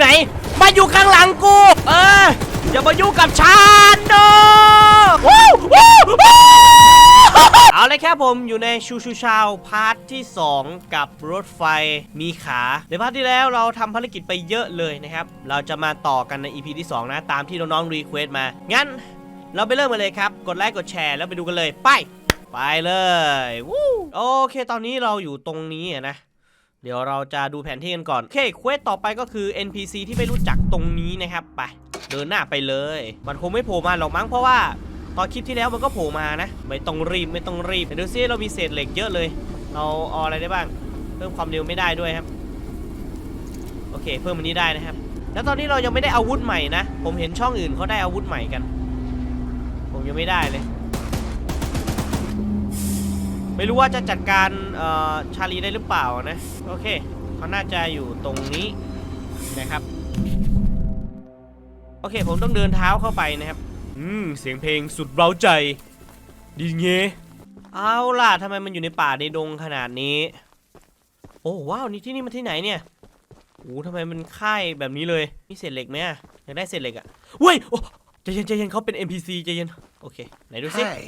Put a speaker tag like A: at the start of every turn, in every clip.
A: ไหน มาอยู่ข้างหลังกู เอออย่ามายุ่งกับฉันโนวู้วู้วู้เอาเลยครับผมอยู่ในชูชูชาวพาร์ทที่ 2 กับรถไฟมีขา ในพาร์ทที่แล้วเราทำภารกิจไปเยอะเลยนะครับ เราจะมาต่อกันใน EP ที่ 2 นะ ตามที่น้องๆรีเควสมา งั้น เราไปเริ่มกันเลยครับ กดไลค์กดแชร์แล้วไปดูกันเลย ไป ไปเลยวู้โอเค ตอนนี้เราอยู่ตรงนี้อะนะ เดี๋ยวเราจะดูแผนที่กันก่อน โอเคเควสต่อไปก็คือ NPC ที่ไม่รู้จักตรงนี้นะครับ ไป เดินหน้าไปเลย มันคงไม่โผล่มาหรอกมั้งเพราะว่า ตอนคลิปที่แล้วมันก็โผล่มานะ ไม่ต้องรีบไม่ต้องรีบเดี๋ยวดูซิเรามีเศษเหล็กเยอะเลย เราเอาอะไรได้บ้าง เพิ่มความเร็วไม่ได้ด้วยครับ โอเค เพิ่มอันนี้ได้นะครับ แล้วตอนนี้เรายังไม่ได้อาวุธใหม่นะ ผมเห็นช่องอื่นเขาได้อาวุธใหม่กัน ผมยังไม่ได้เลย ไม่รู้ว่าจะจัดการเอ่อชาลีได้หรือเปล่านะ โอเคเขาน่าจะอยู่ตรงนี้นะครับ โอเค ผมต้องเดินเท้าเข้าไปนะครับ อืม เสียงเพลงสุดเร้าใจ ดีเงี้เอาล่ะทำไมมันอยู่ในป่าในดงขนาดนี้ โอ้ว้าว นี่ที่นี่มันที่ไหนเนี่ยโอ้ทำไมมันค่ายแบบนี้เลย มีเศษเหล็กไหมอะอยากได้เศษเหล็กอะเว้ยโอ้ใจเย็นใจเย็นเขาเป็น NPC ใจเย็น โอเค ไหนดูสิ
B: Hey,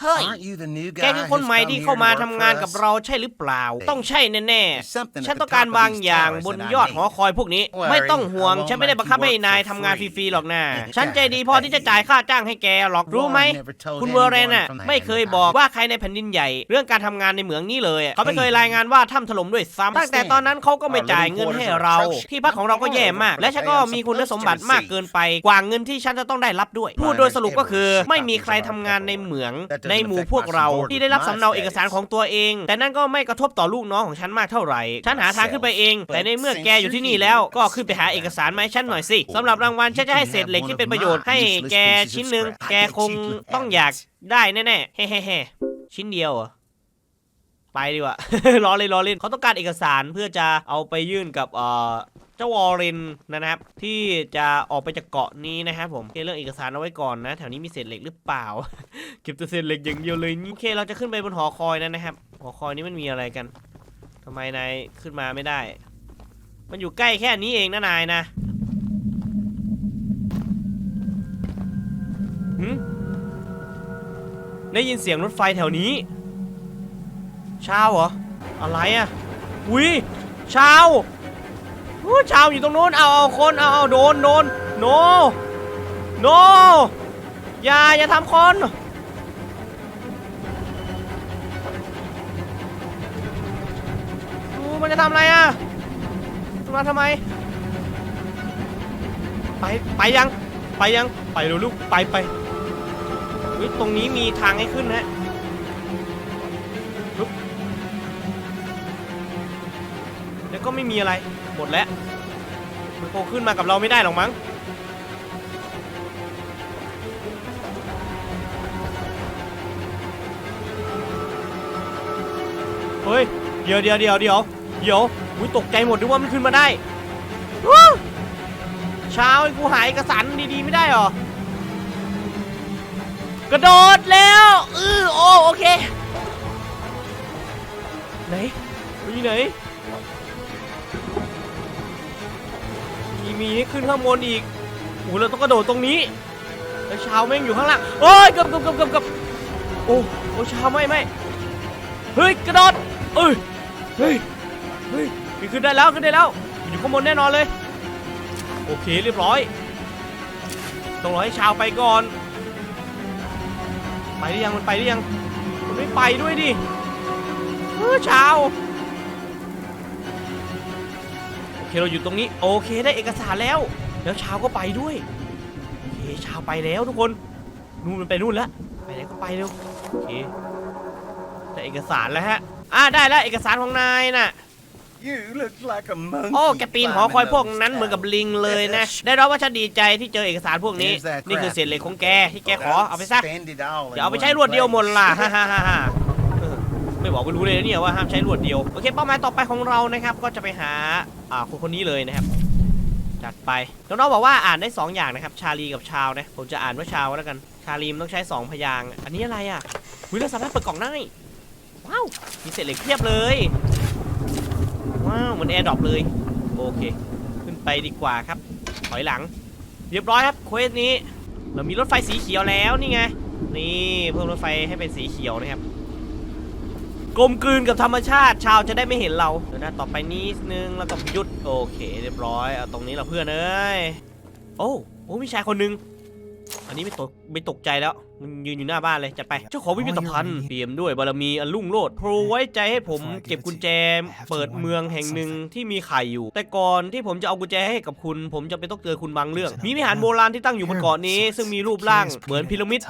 A: เฮ้ย
B: aren't you the new
A: แก
B: guy
A: คือ
B: who's
A: คนใหม่
B: come
A: ที่
B: here
A: เข้า
B: to
A: มา
B: work
A: ทำงาน
B: for
A: กับ
B: us?
A: เราใช่หรือเปล่า ต้องใช่แน่
B: There's something
A: ๆ
B: at
A: ฉัน
B: the
A: ต้องการ
B: top of
A: บาง
B: these
A: อย่าง
B: towers
A: บน
B: that I
A: ยอด
B: need.
A: หอคอยพวกนี้
B: Worry,
A: ไม่ต้องห่วง
B: I won't
A: ฉันไม่ได้
B: make
A: บังคับ
B: you
A: ให้
B: work
A: นาย
B: for
A: ทำงานฟ
B: free.
A: รีๆหรอกนะ
B: Yeah.
A: ฉันใจดีพอที่จะจ่ายค่าจ้างให้แกหรอกรู้ไหม
B: never told
A: คุณเวอร์เรน
B: anyone
A: น่ะ
B: from the
A: ไม่เคย
B: Haven
A: บอก
B: House.
A: ว่าใครในแผ่นดินใหญ่ เรื่องการทำงานในเหมืองนี้เลยอะเขาไม่เคยรายงานว่าถ้ำถล่มด้วยซ้ำตั้งแต่ตอนนั้นเขาก็ไม่จ่ายเงินให้เรา ที่พักของเราก็แย่มาก และฉันก็มีคุณสมบัติมากเกินไป กว่าเงินที่ฉันจะต้องได้รับด้วย พูดโดยสรุปก็คือ ไม่มีใครทำงานในเหมืองในหมู่พวกเราที่ได้รับสำเนาเอกสารของตัวเอง แต่นั่นก็ไม่กระทบต่อลูกน้องของฉันมากเท่าไหร่ ฉันหาทางขึ้นไปเอง แต่ในเมื่อแกอยู่ที่นี่แล้วก็ขึ้นไปหาเอกสารมาให้ฉันหน่อยสิสำหรับรางวัลฉันจะให้เศษเหล็กที่เป็นประโยชน์ให้แกชิ้นหนึ่งแกคงต้องอยากได้แน่ๆเฮ้ๆชิ้นเดียวเหรอไปดีกว่า ล้อเล่นล้อเล่นเขาต้องการเอกสารเพื่อจะเอาไปยื่นกับเอ่อ เจ้าวอร์เรนนะครับ ที่จะออกไปจากเกาะนี้นะครับผมโอเคเรื่องเอกสารเอาไว้ก่อนนะ แถวนี้มีเศษเหล็กหรือเปล่า เก็บแต่เศษเหล็กอย่างเดียวเลยโอเคเราจะขึ้นไปบนหอคอยนั้นนะครับ หอคอยนี้มันมีอะไรกันทำไมนายขึ้นมาไม่ได้ มันอยู่ใกล้แค่นี้เองนะนายนะได้ยินเสียงรถไฟแถวนี้เช้าเหรอ อะไรอะอุ้ยเช้า ชาวอยู่ตรงนู้นเอาเอาคนเอาเอาโดนโดนโนโนอย่าอย่าทำคนดูมันจะทำอะไรอะมันมาทำไม ไปไปยัง ไปยังไปเร็วลูกไปไปตรงนี้มีทางให้ขึ้นนะแล้วก็ไม่มีอะไร หมดแล้วมันคงขึ้นมากับเราไม่ได้หรอกมั้งเฮ้ยเดี๋ยวเดี๋ยวเดี๋ยวเดี๋ยวเดี๋ยวอุ้ยตกใจหมดนึกว่ามันขึ้นมาได้วู้เช้าไอ้กูหายเอกสารดีๆไม่ได้หรอกระโดดแล้วอือโอโอเคไหนมันอยู่ไหน มีมีให้ขึ้นข้างบนอีกโอ้โหเราต้องกระโดดตรงนี้ แล้วชาวแม่งอยู่ข้างล่างโอ้ยเกับกับกับกับกับโอ้โอ้ชาวไม่ไม่เฮ้ยกระโดดเอ้ยเฮ้ยเฮ้ยขึ้นได้แล้วขึ้นได้แล้วอยู่ข้างบนแน่นอนเลย โอเคเรียบร้อยต้องรอให้ชาวไปก่อน ไปหรือยังมันไปหรือยังมันไม่ไปด้วยดิเออชาว เคเราอยู่ตรงนี้โอเคได้เอกสารแล้ว แล้วชาวก็ไปด้วยโอเคชาวไปแล้วทุกคนนู่นมันไปนู่นแล้วไปไหนก็ไปเร็วโอเคได้เอกสารแล้วฮะอ่าได้แล้วเอกสารของนายน่ะ
B: You look like a monkey.
A: โอ้แกปีนหอคอยพวกนั้น
B: climbing
A: เหมือนกับ
B: those
A: ลิงเลยนะ
B: steps.
A: ได้รับว่าฉันดีใจที่เจอเอกสารพวกนี้
B: Here's that
A: นี่คือ
B: crap.
A: เศษเหล็กของแกที่แกขอ
B: But
A: เอา
B: I'll
A: ไปซะ
B: spend it all in
A: อย่าเอาไป
B: one
A: ใช้รวดเดียวหมด
B: place.
A: ล่ะฮ่าฮ่าฮ่าฮ่าเออ ไม่บอกก็รู้เลยนะเนี่ยว่าห้ามใช้รวดเดียวโอเคเป้าหมายต่อไปของเรานะครับ ก็จะไปหาอ่าคนคนนี้เลยนะครับจัดไปน้องๆบอกว่าอ่านได้ 2 อย่างนะครับ ชาลีกับชาวนะผมจะอ่านว่าชาวแล้วกัน ชาลีมต้องใช้ 2 พยางอันนี้อะไรอะวิเราสามารถเปิดกล่องได้ว้าวมีเศษเหล็กเพียบเลยว้าวเหมือนแอร์ดรอปเลยโอเค ขึ้นไปดีกว่าครับ ถอยหลัง เรียบร้อยครับเควสนี้ เรามีรถไฟสีเขียวแล้วนี่ไงนี่เพิ่มรถไฟให้เป็นสีเขียวนะครับ กลมกลืนกับธรรมชาติ ชาวจะได้ไม่เห็นเราเดี๋ยวนะต่อไปนิดนึงแล้วก็หยุดโอเค เรียบร้อยเอาตรงนี้เราเพื่อนเอ้ยโอ้โอ้มีชายคนหนึง อันนี้ไม่ตกไม่ตกใจแล้วมันยืนอยู่หน้าบ้านเลยจัดไป เจ้าของพิพิธภัณฑ์เปี่ยมด้วยบารมีอันรุ่งโรจน์โปรไว้ใจให้ผมเก็บกุญแจเปิดเมืองแห่งหนึ่งที่มีไข่อยู่ แต่ก่อนที่ผมจะเอากุญแจให้กับคุณ ผมจะเป็นต้องเตือนคุณบางเรื่อง มีวิหารโบราณที่ตั้งอยู่บนเกาะนี้ ซึ่งมีรูปร่างเหมือนพีระมิด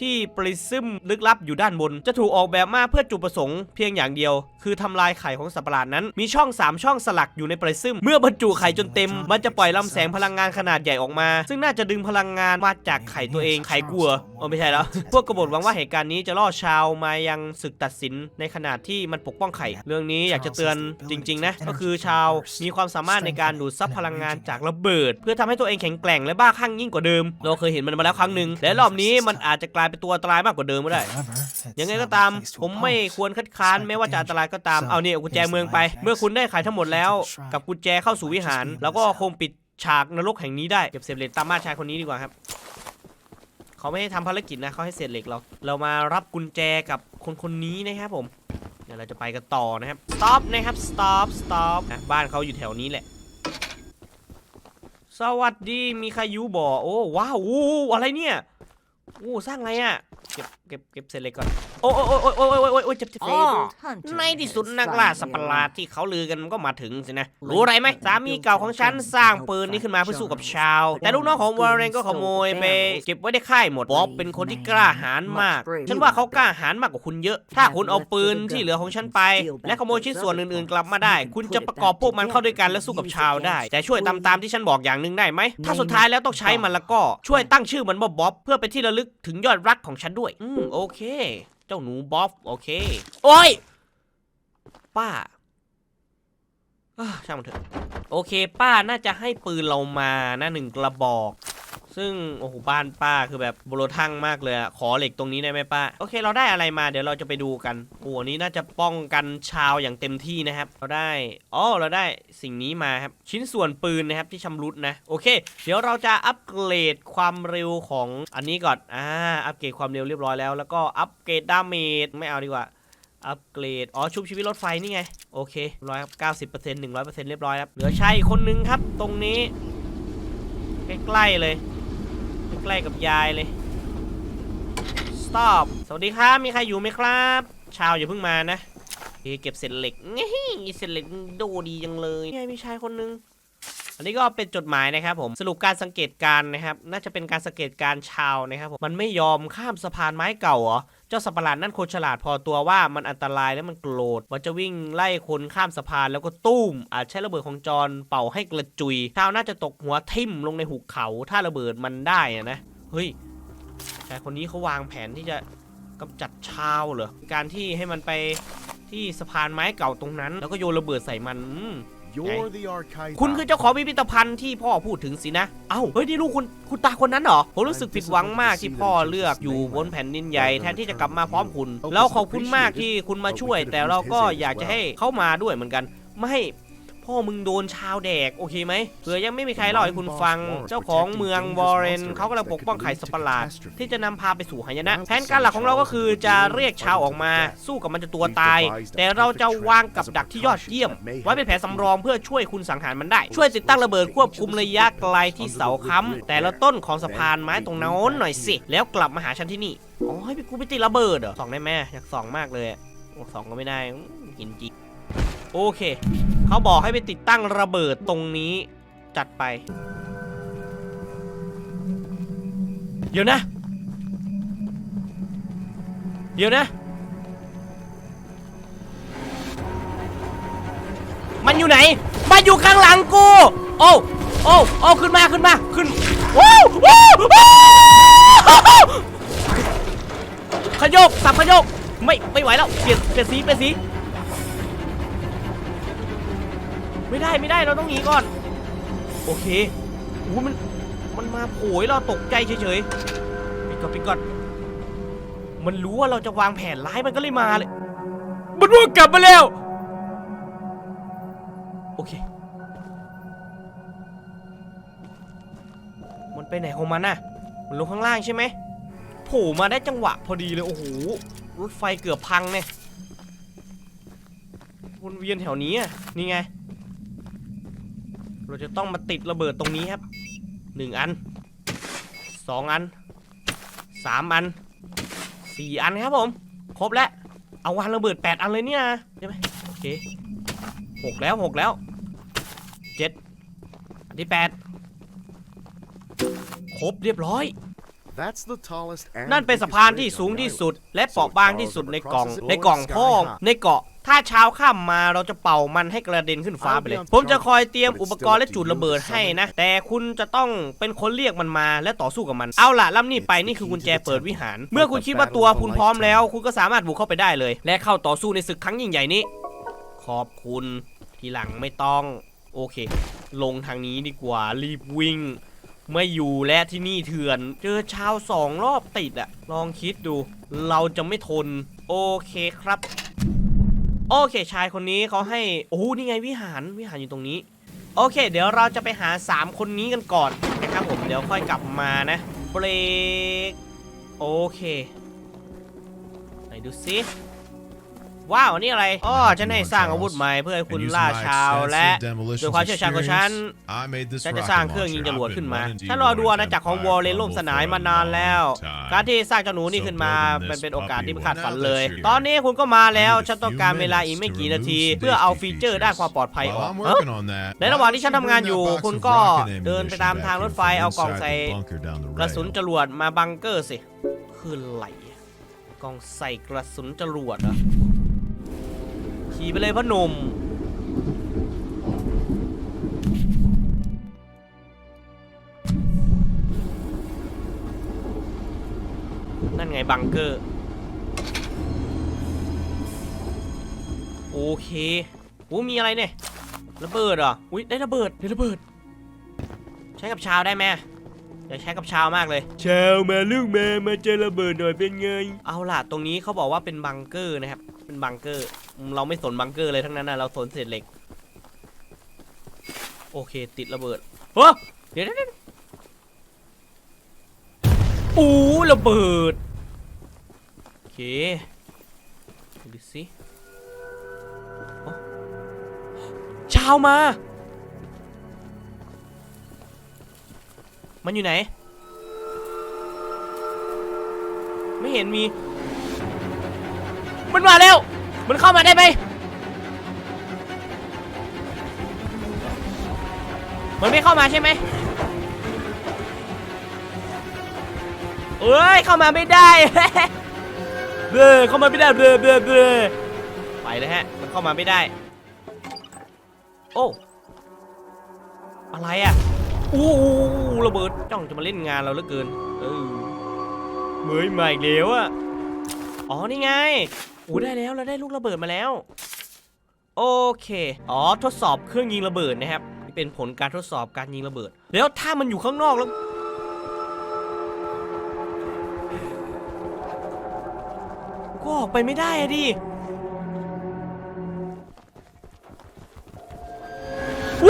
A: ที่ปริซึมลึกลับอยู่ด้านบน จะถูกออกแบบมาเพื่อจุดประสงค์เพียงอย่างเดียว คือทำลายไข่ของสัตว์ประหลาดนั้น มีช่อง 3 ช่องสลักอยู่ในปริซึมเมื่อบรรจุไข่จนเต็ม มันจะปล่อยลำแสงพลังงานขนาดใหญ่ออกมา ซึ่งน่าจะดึงพลังงานมาจากไข่ตัวเองไข่กลัวโอ๋อไม่ใช่แล้ว พวกกบฏหวังว่าเหตุการณ์นี้จะล่อชาวมายังศึกตัดสินในขนาดที่มันปกป้องไข่ เรื่องนี้อยากจะเตือนจริง ๆ นะ ก็คือชาวมีความสามารถในการดูดซับพลังงานจากระเบิด เพื่อทำให้ตัวเองแข็งแกร่งและบ้าคลั่งยิ่งกว่าเดิม เราเคยเห็นมันมาแล้วครั้งหนึ่งและรอบนี้มันอาจจะกลายเป็นตัวอันตรายมากกว่าเดิมก็ได้ ยังไงก็ตามผมไม่ควรคัดค้านแม้ว่าจะอันตรายก็ตาม เอาเนี่ยเอากุญแจเมืองไป เมื่อคุณได้ขายทั้งหมดแล้ว กับกุญแจเข้าสู่วิหาร แล้วก็คงปิดฉากนรกแห่งนี้ได้ เก็บเศษเหล็กตามมาชายคนนี้ดีกว่าครับเขาไม่ให้ทำภารกิจนะเขาให้เศษเหล็กเรา เรามารับกุญแจกับคนคนนี้นะครับผมเดี๋ยวเราจะไปกันต่อนะครับ stop นะครับ stop stop นะบ้านเขาอยู่แถวนี้แหละ สวัสดีมีใครอยูบ่โอ้ว้าวอู้อะไรเนี่ยโอ้สร้างอะไรอะ เก็บเก็บเก็บเศษเหล็กก่อน โอ้โอ้โอ้โอ้โอ้โอ้โอ้โอ้เจ็บเจ็บอ๋อในที่สุดนักล่าสัตว์ประหลาดที่เขาลือกันก็มาถึงสินะ รู้อะไรไหมสามีเก่าของฉันสร้างปืนนี้ขึ้นมาเพื่อสู้กับชาว แต่ลูกน้องของวอร์เรนก็ขโมยไปเก็บไว้ในค่ายหมดบ๊อบเป็นคนที่กล้าหาญมาก ฉันว่าเขากล้าหาญมากกว่าคุณเยอะ ถ้าคุณเอาปืนที่เหลือของฉันไป และขโมยชิ้นส่วนอื่นๆกลับมาได้ คุณจะประกอบพวกมันเข้าด้วยกันและสู้กับชาวได้ แต่ช่วยตามตามๆที่ฉันบอกอย่างหนึ่งได้ไหม ถ้าสุดท้ายแล้วต้องใช้มันแล้วก็ช่วยตั้งชื่อมันว่าบ๊อบเพื่อเป็นที่ระลึกถึงยอดรักของฉันด้วย อืมโอเคเจ้าหนูบ๊อบโอเค โอ้ย ป้าช่างมันเถอะ โอเค ป้าน่าจะให้ปืนเรามานะหนึ่งกระบอก ซึ่งโอ้โหบ้านป้าคือแบบโบโลทั่งมากเลยอะขอเหล็กตรงนี้ได้ไหมป้า โอเค เราได้อะไรมาเดี๋ยวเราจะไปดูกันโอ้โหนี้น่าจะป้องกันชาวอย่างเต็มที่นะครับ เราได้อ๋อเราได้สิ่งนี้มาครับ ชิ้นส่วนปืนนะครับที่ชำรุดนะโอเค เดี๋ยวเราจะอัปเกรดความเร็วของอันนี้ก่อนอ่าอัปเกรดความเร็วเรียบร้อยแล้ว แล้วก็อัปเกรดดาเมจไม่เอาดีกว่าอัปเกรด อ๋อ ชุบชีวิตรถไฟนี่ไง โอเคร้อยเก้าสิบเปอร์เซ็นต์หนึ่งร้อยเปอร์เซ็นต์เรียบร้อยครับ เหลือใชายอีกคนนึงครับ ตรงนี้ ใกล้ๆเลย ใกล้ๆกับยายเลย stop สวัสดีครับ มีใครอยู่ไหมครับ ชาวอย่าเพิ่งมานะโอเคเก็บเศษเหล็กงี้เศษเหล็กดูดีจังเลยนี่ไงมีชายคนนึง อันนี้ก็เป็นจดหมายนะครับผม สรุปการสังเกตการนะครับ น่าจะเป็นการสังเกตการชาวนะครับผม มันไม่ยอมข้ามสะพานไม้เก่าเหรอ เจ้าสัตว์ประหลาดนั่นคนฉลาดพอตัวว่ามันอันตรายและมันโกรธมันจะวิ่งไล่คนข้ามสะพานแล้วก็ตุ้ม อาจใช้ระเบิดของจรเป่าให้กระจุยชาวน่าจะตกหัวทิ่มลงในหุบเขา ถ้าระเบิดมันได้นะเฮ้ยชายคนนี้เขาวางแผนที่จะกำจัดชาวเหรอการที่ให้มันไปที่สะพานไม้เก่าตรงนั้น แล้วก็โยนระเบิดใส่มัน อืม
B: You're the archive.
A: คุณคือเจ้าของพิพิธภัณฑ์ที่พ่อพูดถึงสินะ เอ้า เฮ้ย นี่ลูกคุณ คุณตาคนนั้นเหรอ ผมรู้สึกผิดหวังมากที่พ่อเลือกอยู่บนแผ่นดินใหญ่แทนที่จะกลับมาพร้อมคุณแล้วขอบคุณมากที่คุณมาช่วย แต่เราก็อยากจะให้เขามาด้วยเหมือนกัน ไม่ พ่อมึงโดนชาวแดกโอเคไหมเผื่อยังไม่มีใครเล่าให้คุณฟัง เจ้าของเมืองวอร์เรนเขากำลังปกป้องไข่สัตว์ประหลาดที่จะนำพาไปสู่หายนะ แผนการหลักของเราก็คือจะเรียกชาวออกมา สู้กับมันจนตัวตาย แต่เราจะวางกับดักที่ยอดเยี่ยม ไว้เป็นแผนสำรองเพื่อช่วยคุณสังหารมันได้ ช่วยติดตั้งระเบิดควบคุมระยะไกลที่เสาค้ำแต่ละต้นของสะพานไม้ตรงโน้นหน่อยสิ แล้วกลับมาหาฉันที่นี่อ๋อให้พี่กูไปติดระเบิดเหรอส่องได้ไหมอยากส่องมากเลยอะโอ้ส่องก็ไม่ได้อื้อกินจริง โอเคเขาบอกให้ไปติดตั้งระเบิดตรงนี้จัดไป เดี๋ยวนะ เดี๋ยวนะ มันอยู่ไหน มันอยู่ข้างหลังกู โอ้โอ้โอ้ขึ้นมาขึ้นมาขึ้นว้าวว้าวว้าวขยกสับขยกไม่ไม่ไหวแล้วเปลี่ยนเปลี่ยนสีเปลี่ยนสี ไม่ได้ไม่ได้เราต้องหนีก่อน โอเคโอ้มันมันมาโผล่ให้เราตกใจเฉยๆปิดก่อนปิดก่อนมันรู้ว่าเราจะวางแผนร้ายมันก็เลยมาเลย มันว่ากลับมาแล้ว โอเค มันไปไหนของมันน่ะ มันลงข้างล่างใช่ไหมโผล่มาได้จังหวะพอดีเลย โอ้โห รถไฟเกือบพังเนี่ย วนเวียนแถวนี้อะนี่ไง เราจะต้องมาติดระเบิดตรงนี้ครับหนึ่งอันสองอันสามอันสี่อันครับผม ครบแล้ว เอาวางระเบิดแปดอันเลยเนี่ยใช่ไหมโอเคหกแล้วหกแล้วเจ็ดอันที่แปดครบเรียบร้อย นั่นเป็นสะพานที่
C: deepest
A: สูง
C: bridge on the
A: ที่สุด
C: island.
A: และเปราะบางที่สุดในกล่อง ในกล่องพ่องในเกาะ ถ้าเช้าข้ามมาเราจะเป่ามันให้กระเด็นขึ้นฟ้าไปเลย ผมจะคอยเตรียมอุปกรณ์และจุดระเบิดให้นะ แต่คุณจะต้องเป็นคนเรียกมันมาและต่อสู้กับมัน เอาล่ะล่ำนี่ไปนี่คือกุญแจเปิดวิหาร เมื่อคุณคิดว่าตัวคุณพร้อมแล้ว คุณก็สามารถบุกเข้าไปได้เลย และเข้าต่อสู้ในศึกครั้งยิ่งใหญ่นี้ ขอบคุณทีหลังไม่ต้อง โอเค ลงทางนี้ดีกว่ารีบวิ่ง ไม่อยู่และที่นี่เถื่อน เจอชาวสองรอบติดอะลองคิดดู เราจะไม่ทน โอเคครับ โอเคชายคนนี้เขาให้ โอ้นี่ไงวิหารวิหารอยู่ตรงนี้ โอเค เดี๋ยวเราจะไปหา 3 คนนี้กันก่อนนะครับผมเดี๋ยวค่อยกลับมานะ เบรก โอเค ไหนดูซิ ว้าว นี่อะไร อ๋อ ฉันให้สร้างอาวุธใหม่เพื่อให้คุณล่าชาวและด้วยความเชี่ยวชาญของฉัน ฉันจะสร้างเครื่องยิงจรวดขึ้นมา ฉันรอดูอาณาจักรของวอลเลนล่มสลายมานานแล้ว การที่สร้างเจ้าหนูนี่ขึ้นมามันเป็นโอกาสที่ไม่คาดฝันเลย ตอนนี้คุณก็มาแล้ว ฉันต้องการเวลาอีกไม่กี่นาที เพื่อเอาฟีเจอร์ด้านความปลอดภัยออกเอ้อในระหว่างที่ฉันทำงานอยู่ คุณก็เดินไปตามทางรถไฟ เอากล่องใส่กระสุนจรวดมาบังเกอร์สิ คืออะไรอะกล่องใส่กระสุนจรวดเหรอ ขี่ไปเลยพ่อหนุ่ม นั่นไงบังเกอร์ โอเคโอ้มีอะไรเนี่ย ระเบิดเหรอ อุ้ยได้ระเบิด ได้ระเบิด ใช้กับชาวได้ไหมอยากใช้กับชาวมากเลย ชาวมาลูกแม่มาเจอระเบิดหน่อยเป็นไง เอาล่ะ ตรงนี้เขาบอกว่าเป็นบังเกอร์นะครับ เป็นบังเกอร์อืม เราไม่สนบังเกอร์เลยทั้งนั้นนะเราสนเศษเหล็ก โอเค ติดระเบิดเฮ้ยเดี๋ยวอู้ระเบิด โอเคดูสิชาวมา มันอยู่ไหน ไม่เห็นมี มันมาแล้ว มันเข้ามาได้ไหมมันไม่เข้ามาใช่ไหมเอ้ยเข้ามาไม่ได้ เบลอเข้ามาไม่ได้เบลอเบลอเบลอไปเลยฮะ มันเข้ามาไม่ได้ โอ้อะไรอะอู้หูระเบิดจ้องจะมาเล่นงานเราเหลือเกิน เออเหมยมาอีกแล้วอะอ๋อนี่ไง อ้ได้แล้วเราได้ลูกระเบิดมาแล้ว โอเค อ๋อทดสอบเครื่องยิงระเบิดนะครับนี่เป็นผลการทดสอบการยิงระเบิด แล้วถ้ามันอยู่ข้างนอกแล้วก็ออกไปไม่ได้อะดิ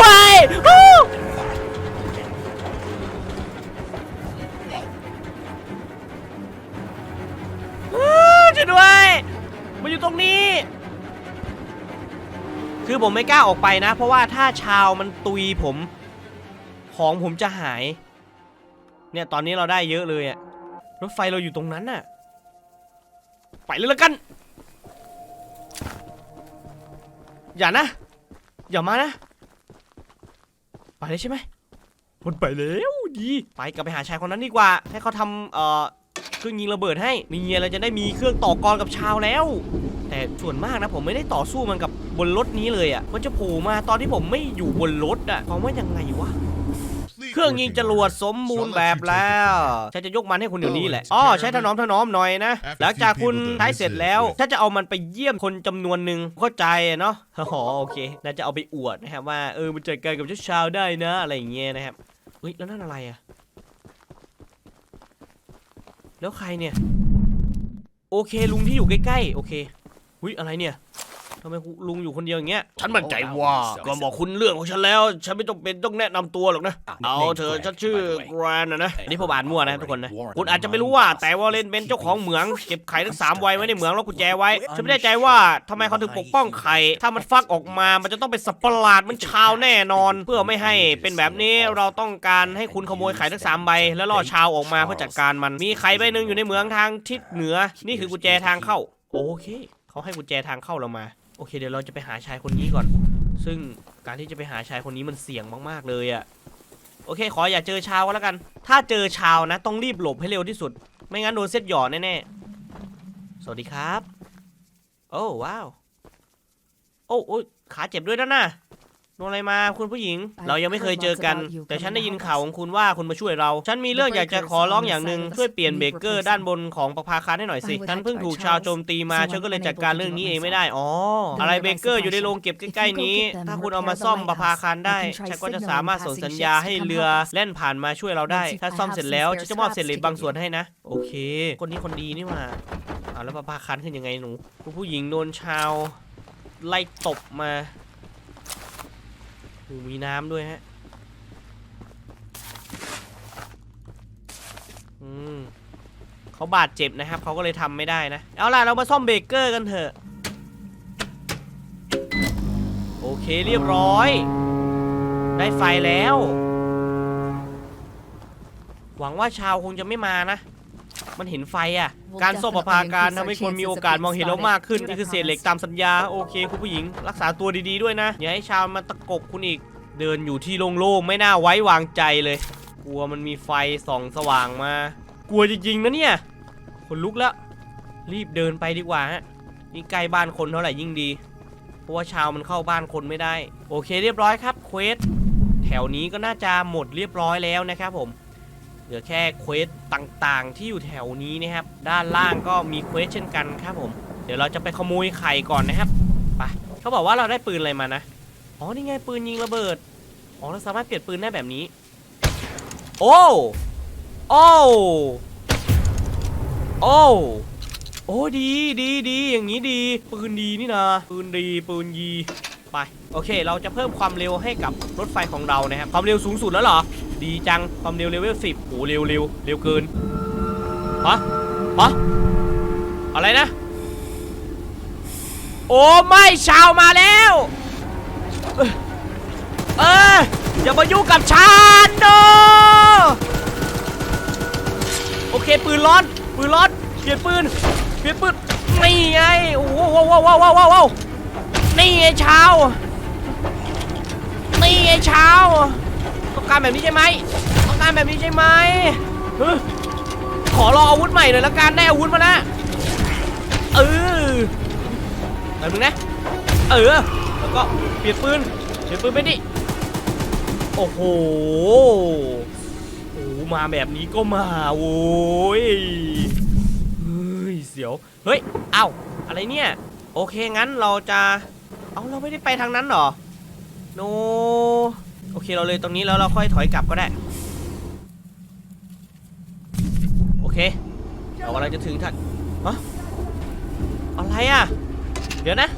A: ว้าย อยู่ตรงนี้ คือผมไม่กล้าออกไปนะ เพราะว่าถ้าชาวมันตุยผม ของผมจะหาย เนี่ยตอนนี้เราได้เยอะเลยอะรถไฟเราอยู่ตรงนั้นน่ะ ไปเลยละกัน อย่านะ อย่ามานะ ไปเลยใช่ไหมมันไปแล้วดี ไปกลับไปหาชายคนนั้นดีกว่า ให้เขาทำเอ่อ เครื่องยิงระเบิดให้มีอะไรจะได้มีเครื่องต่อกรกับชาวแล้ว แต่ส่วนมากนะผมไม่ได้ต่อสู้มันกับบนรถนี้เลยอะ่ะมันจะโผล่มาตอนที่ผมไม่อยู่บนรถอะ่ะความว่ายังไงวะเครื่องยิงจรวดสมบูรณ์แบบแล้วฉันจะยกมันให้คุณเดี๋ยวนี้แหละอ๋อใช้ถนอมถนอมหน่อยนะ หลังจากคุณใช้เสร็จแล้วถ้าจะเอามันไปเยี่ยมคนจำนวนหนึ่งเข้าใจเนาะอ๋อโอเคน่าจะเอาไปอวดนะครับว่าเออมันจัดการกับเจ้าชาวได้นะอะไรอย่างเงี้ยนะครับเฮ้ยแล้วนั่นอะไรอะ แล้วใครเนี่ย โอเคลุงที่อยู่ใกล้ๆ โอเคหุ้ยอะไรเนี่ย ทำไมลุงอยู่คนเดียวอย่างเงี้ย ฉันมั่นใจว่าก็บอกคุณเรื่องของฉันแล้ว ฉันไม่ต้องเป็นต้องแนะนำตัวหรอกนะ เอาเธอะฉันชื่อแกรนนะนะอันนี้ผมอ่านมั่วนะครับทุกคนนะ คุณอาจจะไม่รู้ว่า แต่ว่าเลนเป็นเจ้าของเหมืองเก็บไข่ทั้งสามไว้ไว้ในเหมืองแล้วกุญแจไว้ ฉันไม่แน่ใจว่าทำไมเขาถึงปกป้องไข่ ถ้ามันฟักออกมา มันจะต้องเป็นสัตว์ประหลาดเหมันชาวแน่นอน เพื่อไม่ให้เป็นแบบนี้ เราต้องการให้คุณขโมยไข่ทั้งสามใบ แล้วล่อชาวออกมาเพื่อจัดการมัน มีไข่ใบหนึ่งอยู่ในเหมืองทางทิศเหนือ นี่คือกุญแจทางเข้า โอเคเขาให้กุญแจทางเข้าเรามา โอเคเดี๋ยวเราจะไปหาชายคนนี้ก่อน ซึ่งการที่จะไปหาชายคนนี้มันเสี่ยงมากๆเลยอะโอเค ขออย่าเจอชาวก็แล้วกัน ถ้าเจอชาวนะ ต้องรีบหลบให้เร็วที่สุด ไม่งั้นโดนเซตหยอแน่ๆสวัสดีครับ โอ้ว้าว โอ้โอ้ขาเจ็บด้วยนะน่ะ โดนอะไรมาคุณผู้หญิง เรายังไม่เคยเจอกัน แต่ฉันได้ยินข่าวของคุณว่าคุณมาช่วยเรา ฉันมีเรื่องอยากจะขอร้องอย่างหนึ่งช่วยเปลี่ยนเบรกเกอร์ด้านบนของประภาคารให้หน่อยสิ ฉันเพิ่งถูกชาวโจมตีมา ฉันก็เลยจัดการเรื่องนี้เองไม่ได้ อ๋อ อะไรเบรกเกอร์อยู่ในโรงเก็บใกล้ๆนี้ ถ้าคุณเอามาซ่อมประภาคารได้ ฉันก็จะสามารถส่งสัญญาให้เรือแล่นผ่านมาช่วยเราได้ ถ้าซ่อมเสร็จแล้วฉันจะมอบเศษเหล็กบางส่วนให้นะ โอเค คนนี้คนดีนี่หว่าอ่าแล้วประภาคารขึ้นยังไงหนูคุณผู้หญิงโดนชาวไล่ตบมา มีน้ำด้วยฮะ อืมเขาบาดเจ็บนะครับ เขาก็เลยทำไม่ได้นะ เอาล่ะ เรามาซ่อมเบรกเกอร์กันเถอะ โอเคเรียบร้อย ได้ไฟแล้ว หวังว่าชาวคงจะไม่มานะ มันเห็นไฟอะ การซ่อมประภาการทำให้คนมีโอกาสมองเห็นเรามากขึ้น นี่คือเศษเหล็กตามสัญญา โอเค คุณผู้หญิง รักษาตัวดีๆด้วยนะ อย่าให้ชาวมาตะกบคุณอีก เดินอยู่ที่โล่งๆ ไม่น่าไว้วางใจเลย กลัวมันมีไฟส่องสว่างมา กลัวจริงๆนะเนี่ย คนลุกแล้ว รีบเดินไปดีกว่าฮะยิ่งใกล้บ้านคนเท่าไหร่ยิ่งดี เพราะว่าชาวมันเข้าบ้านคนไม่ได้ โอเคเรียบร้อยครับเควสแถวนี้ก็น่าจะหมดเรียบร้อยแล้วนะครับผม เหลือแค่เควสต่างๆ ที่อยู่แถวนี้นะครับ ด้านล่างก็มีเควสเช่นกันครับผม เดี๋ยวเราจะไปขโมยไข่ก่อนนะครับไปเขาบอกว่าเราได้ปืนอะไรมานะ อ๋อ นี่ไงปืนยิงระเบิด อ๋อ เราสามารถเปลี่ยนปืนได้แบบนี้ โอ้ โอ้ โอ้โอ้ดีดีดีอย่างนี้ดี ปืนดีนี่นะ ปืนดีปืนยี ไป โอเค เราจะเพิ่มความเร็วให้กับรถไฟของเรานะครับ ความเร็วสูงสุดแล้วเหรอ ดีจัง ความเร็วเลเวลสิบโหเร็วเร็วเร็วเกินฮะฮะอะไรนะ โอ้ไม่ชาวมาแล้ว เออเออย่ามายุ่งกับฉันโนโอเคปืนร้อนปืนร้อนเปลี่ยนปืนเปลี่ยนปืนนี่ไงโอ้โหว้าวว้าวว้าวว้าวว้าวนี่ไงชาวนี่ไงชาว ต้องการแบบนี้ใช่ไหมต้องการแบบนี้ใช่ไหมขอรออาวุธใหม่หน่อยละกันได้อาวุธมาแล้วเออไปมึงนะเออแล้วก็เปลี่ยนปืนเปลี่ยนปืนไปดิโอ้โหโอ้มาแบบนี้ก็มาโว้ยเฮ้ยเสียวเฮ้ยเอ้าอะไรเนี่ยโอเคงั้นเราจะ เอาเราไม่ได้ไปทางนั้นหรอโน โอเคเราเลยตรงนี้แล้วเราค่อยถอยกลับก็ได้ โอเค เรากำลังจะถึงท่างฮะอะไรอะ เดี๋ยวนะ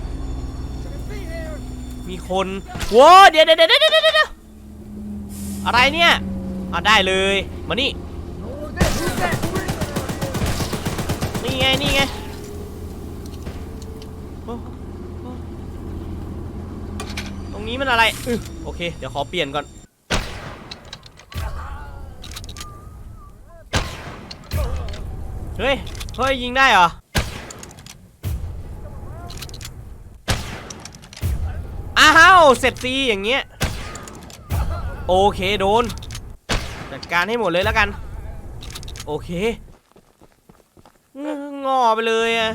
A: มีคนโว้เดี๋ยวเดี๋ยวเดี๋ยวเดี๋ยวเดี๋ยวเดี๋ยวอะไรเนี่ยอะได้เลย มานี่ นี่ไง นี่ไงโอ้โอ้ต รงนี้มันอะไรอึโอเค เดี๋ยวขอเปลี่ยนก่อน เฮ้ย เฮ้ย ยิงได้เหรอ อ้าว เสร็จซีอย่างเงี้ย โอเค โดน จัดการให้หมดเลยแล้วกัน โอเคงงอไปเลยอะ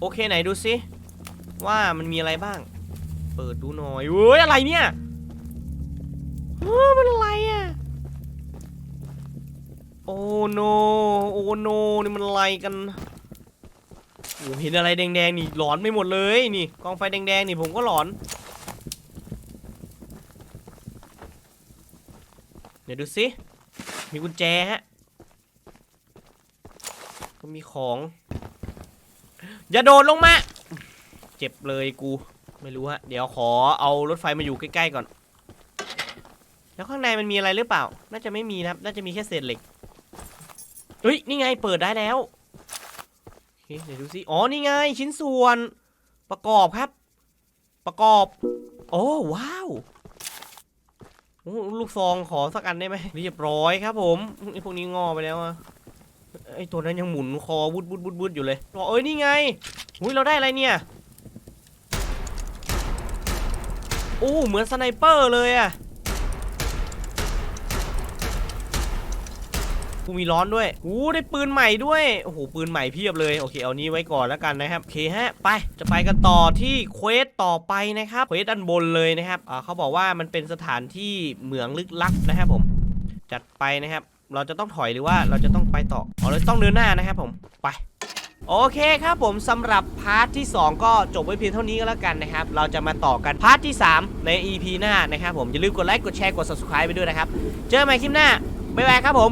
A: โอเคไหนดูสิว่ามันมีอะไรบ้าง เปิดดูหน่อยเว้ยอะไรเนี่ยเฮ้ยมันอะไรอะโอ้โน โอ้โน นี่มันอะไรกันโอ้เห็นอะไรแดงๆนี่หลอนไม่หมดเลยนี่ กองไฟแดงๆนี่ผมก็หลอน เดี๋ยวดูสิ มีกุญแจฮะก็มีของ อย่าโดดลงมา เจ็บเลยกู ไม่รู้ฮะ เดี๋ยวขอเอารถไฟมาอยู่ใกล้ๆก่อน แล้วข้างในมันมีอะไรหรือเปล่า น่าจะไม่มีนะครับ น่าจะมีแค่เศษเหล็กเฮ้ย นี่ไง เปิดได้แล้วโอเคเดี๋ยวดูสิ อ๋อ นี่ไง ชิ้นส่วน ประกอบครับ ประกอบ โอ้ ว้าวลูกซองขอสักอันได้ไหมเรียบร้อยครับผมไอพวกนี้งอไปแล้วอะไอตัวนั้นยังหมุนคอวุดวุดวุดวุดอยู่เลยรอเอ้ยนี่ไง อุ้ยเราได้อะไรเนี่ย โอ้เหมือนสไนเปอร์เลยอะกูมีร้อนด้วยโอ้ได้ปืนใหม่ด้วย โอ้โห ปืนใหม่เพียบเลย โอเค เอานี้ไว้ก่อนแล้วกันนะครับ โอเคฮะ ไป จะไปกันต่อที่เควสต่อไปนะครับ เควสด้านบนเลยนะครับ อ่าเขาบอกว่ามันเป็นสถานที่เหมืองลึกลับนะครับผม จัดไปนะครับ เราจะต้องถอยหรือว่าเราจะต้องไปต่อ อ๋อ เราต้องเดินหน้านะครับผม ไป โอเคครับผมสำหรับพาร์ทที่ 2 ก็จบไว้เพียงเท่านี้ก็แล้วกันนะครับ เราจะมาต่อกันพาร์ทที่ 3 ใน EP หน้านะครับผม อย่าลืมกดไลค์กดแชร์กด subscribe ไปด้วยนะครับ เจอกันใหม่คลิปหน้า บ๊ายบายครับผม